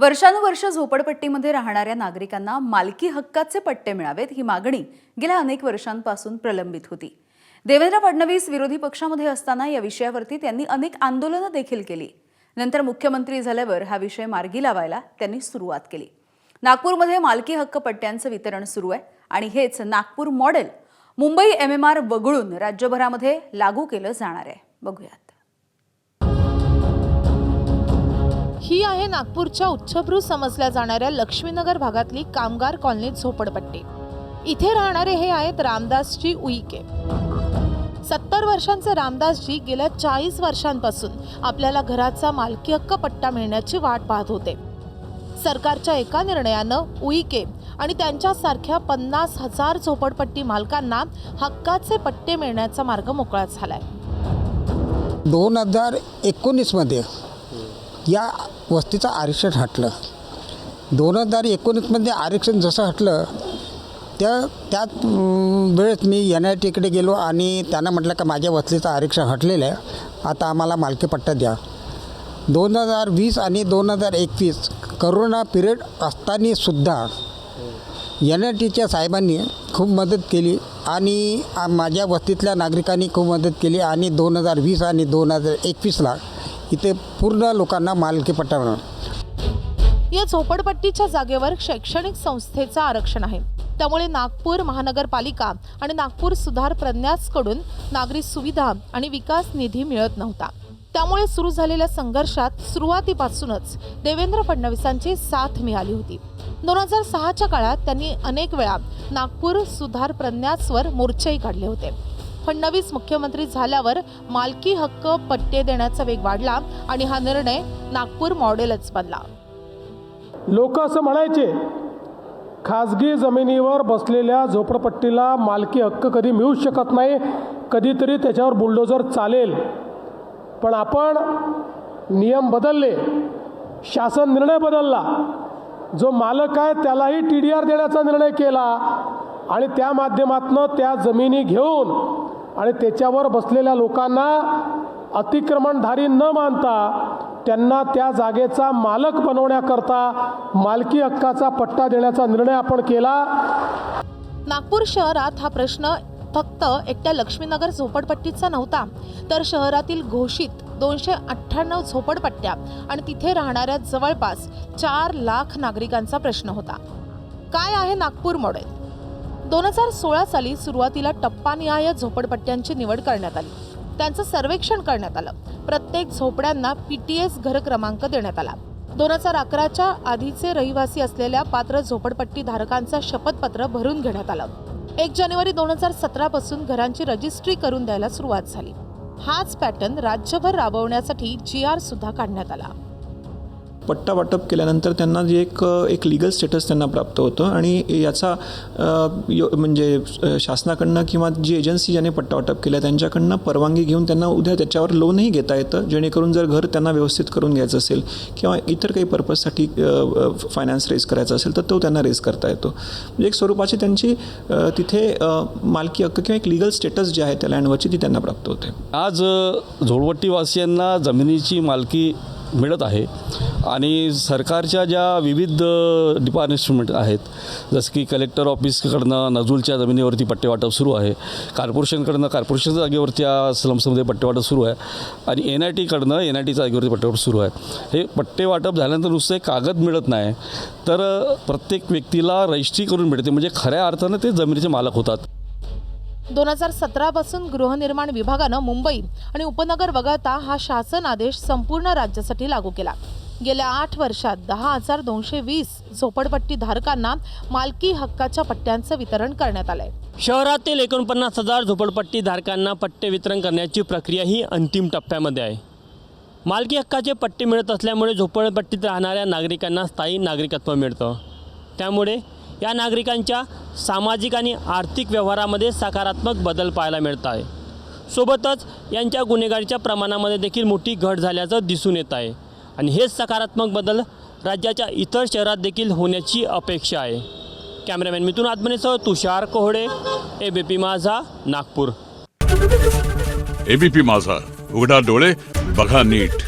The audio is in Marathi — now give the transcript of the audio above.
वर्षानुवर्ष झोपडपट्टीमध्ये राहणाऱ्या नागरिकांना मालकी हक्काचे पट्टे मिळावेत ही मागणी गेल्या अनेक वर्षांपासून प्रलंबित होती. देवेंद्र फडणवीस विरोधी पक्षामध्ये असताना या विषयावरती त्यांनी अनेक आंदोलनं देखील केली. नंतर मुख्यमंत्री झाल्यावर हा विषय मार्गी लावायला त्यांनी सुरुवात केली. नागपूरमध्ये मालकी हक्क पट्ट्यांचं वितरण सुरू आहे आणि हेच Nagpur model Mumbai M M R वगळून राज्यभरामध्ये लागू केलं जाणार आहे. बघूयात. ही आहे नागपूरच्या उच्चभ्रू समजल्या जाणाऱ्या लक्ष्मीनगर भागातली कामगार कॉलनी झोपडपट्टी. इथे राहणारे हे आहेत रामदासजी उईके. सत्तर वर्षांचे रामदासजी गेल्या चाळीस वर्षांपासून आपल्याला घराचा मालकी हक्क पट्टा मिळण्याची वाट पाहत होते. सरकारच्या एका निर्णयानं उईके आणि त्यांच्यासारख्या पन्नास हजार झोपडपट्टी मालकांना हक्काचे पट्टे मिळण्याचा मार्ग मोकळा झालाय. दोन हजार एकोणीसमध्ये या वस्तीचं आरक्षण हटलं. दोन हजार एकोणीसमध्ये आरक्षण जसं हटलं त्या त्याच वेळेस मी एन आय टीकडे गेलो आणि त्यांना म्हटलं का माझ्या वस्तीचं आरक्षण हटलेलं आहे आता आम्हाला मालकीपट्टा द्या. दोन हजार वीस आणि दोन हजार एकवीस करोना पिरियड असतानासुद्धा एन आय टीच्या साहेबांनी खूप मदत केली आणि माझ्या वस्तीतल्या नागरिकांनी खूप मदत केली आणि दोन हजार वीस आणि दोन हजार एकवीसला इथे पूर्ण लोकांना मालकीपट्टा मिळाला या झोपडपट्टीच्या जागेवर शैक्षणिक संस्थेचं आरक्षण आहे. त्यामुळे नागपूर महानगरपालिका आणि नागपूर सुधार प्रज्ञासकडून नागरी सुविधा आणि विकास निधी मिळत नव्हता. त्यामुळे सुरू झालेल्या संघर्षात सुरुवातीपासूनच देवेंद्र फडणवीसांची साथ मिळाली होती. दोन हजार सहाच्या काळात त्यांनी अनेक वेळा नागपूर सुधार प्रज्ञासवर मोर्चेही काढले होते. फडणवीस मुख्यमंत्री झाल्यावर मालकी हक्क पट्टे देण्याचा वेग वाढला आणि हा निर्णय नागपूर मॉडेलच बनला. लोक असं म्हणायचे खाजगी जमिनीवर बसलेल्या झोपडपट्टीला मालकी हक्क कधी मिळू शकत नाही कधीतरी त्याच्यावर बुलडोजर चालेल. पण आपण नियम बदलले शासन निर्णय बदलला. जो मालक आहे त्यालाही टी डी आर देण्याचा निर्णय केला. आणि त्या माध्यमातनं त्या जमिनी घेऊन आणि त्याच्यावर बसलेल्या लोकांना अतिक्रमणधारी न मानता त्यांना त्या जागेचा मालक बनवण्याकरता मालकी हक्काचा पट्टा देण्याचा निर्णय आपण केला. नागपूर शहरात हा प्रश्न फक्त एकट्या लक्ष्मीनगर झोपडपट्टीचा नव्हता तर शहरातील घोषित दोनशे अठ्ठ्याण्णव झोपडपट्ट्या आणि तिथे राहणाऱ्या जवळपास चार लाख नागरिकांचा प्रश्न होता. काय आहे नागपूर मॉडेल? दोन हजार सोळा साली सुरुवातीला टप्पानिहाय झोपडपट्ट्यांची निवड करण्यात आली. त्यांचं सर्वेक्षण करण्यात आलं. प्रत्येक झोपड्यांना पी टी एस घर क्रमांक देण्यात आला. दोन हजार अकराच्या आधीचे रहिवासी असलेल्या पात्र झोपडपट्टी धारकांचं शपथपत्र भरून घेण्यात आलं. एक जानेवारी दोन हजार सतरापासून घरांची रजिस्ट्री करून द्यायला सुरुवात झाली. हाच पॅटर्न राज्यभर राबवण्यासाठी जी आर सुद्धा काढण्यात आला. पट्टा वाटप केल्यानंतर त्यांना जे एक एक लिगल स्टेटस त्यांना प्राप्त होतं आणि याचा यो म्हणजे शासनाकडनं किंवा जी एजन्सी ज्याने पट्टा वाटप केला त्यांच्याकडनं परवानगी घेऊन त्यांना उद्या त्याच्यावर लोनही घेता येतं जेणेकरून जर घर त्यांना व्यवस्थित करून घ्यायचं असेल किंवा इतर काही पर्पजसाठी फायनान्स रेज करायचा असेल तर तो त्यांना रेज करता येतो. म्हणजे एक स्वरूपाची त्यांची तिथे मालकी हक्क किंवा एक लिगल स्टेटस जे आहे त्या लँडवरची ती त्यांना प्राप्त होते. आज झोळवट्टीवासियांना जमिनीची मालकी मिळत आहे. आणि सरकारच्या ज्या विविध डिपार्टमेंट आहेत जसं की कलेक्टर ऑफिसकडनं नजूलच्या जमिनीवरती पट्टेवाटप सुरू आहे कॉर्पोरेशनकडनं कॉर्पोरेशनच्या जागेवरती या स्लम्समध्ये पट्टेवाटप सुरू आहे आणि एन आय टीकडनं एन आय टीच्या जागेवरती पट्टेवाटप सुरू आहे. हे पट्टेवाटप झाल्यानंतर नुसतं एक कागद मिळत नाही तर प्रत्येक व्यक्तीला रजिस्ट्री करून मिळते. म्हणजे खऱ्या अर्थानं ते जमिनीचे मालक होतात. दोन हजार सतरापासून गृहनिर्माण विभागानं मुंबई आणि उपनगर वगळता हा शासन आदेश संपूर्ण राज्यासाठी लागू केला. गेल्या आठ वर्षात दहा हजार दोनशे वीस झोपडपट्टी धारकांना मालकी हक्काच्या पट्ट्यांचं वितरण करण्यात आलंय. शहरातील एकोणपन्नास हजार झोपडपट्टी धारकांना पट्टे वितरण करण्याची प्रक्रिया ही अंतिम टप्प्यामध्ये आहे. मालकी हक्काचे पट्टे मिळत असल्यामुळे झोपडपट्टीत राहणाऱ्या नागरिकांना स्थायी नागरिकत्व मिळतं. त्यामुळे या नागरिकांच्या सामाजिक आणि आर्थिक व्यवहारामध्ये सकारात्मक बदल पाहायला मिळत आहे. सोबतच यांच्या गुन्हेगारीच्या प्रमाणामध्ये देखील मोठी घट झाल्याचं दिसून येत आहे. आणि हेच सकारात्मक बदल राज्याच्या इतर शहरात देखील होण्याची अपेक्षा आहे. कॅमेरामॅन मिथून आत्मनेसह तुषार कोहडे एबीपी माझा नागपूर. एबीपी माझा उघडा डोळे बघा नीट.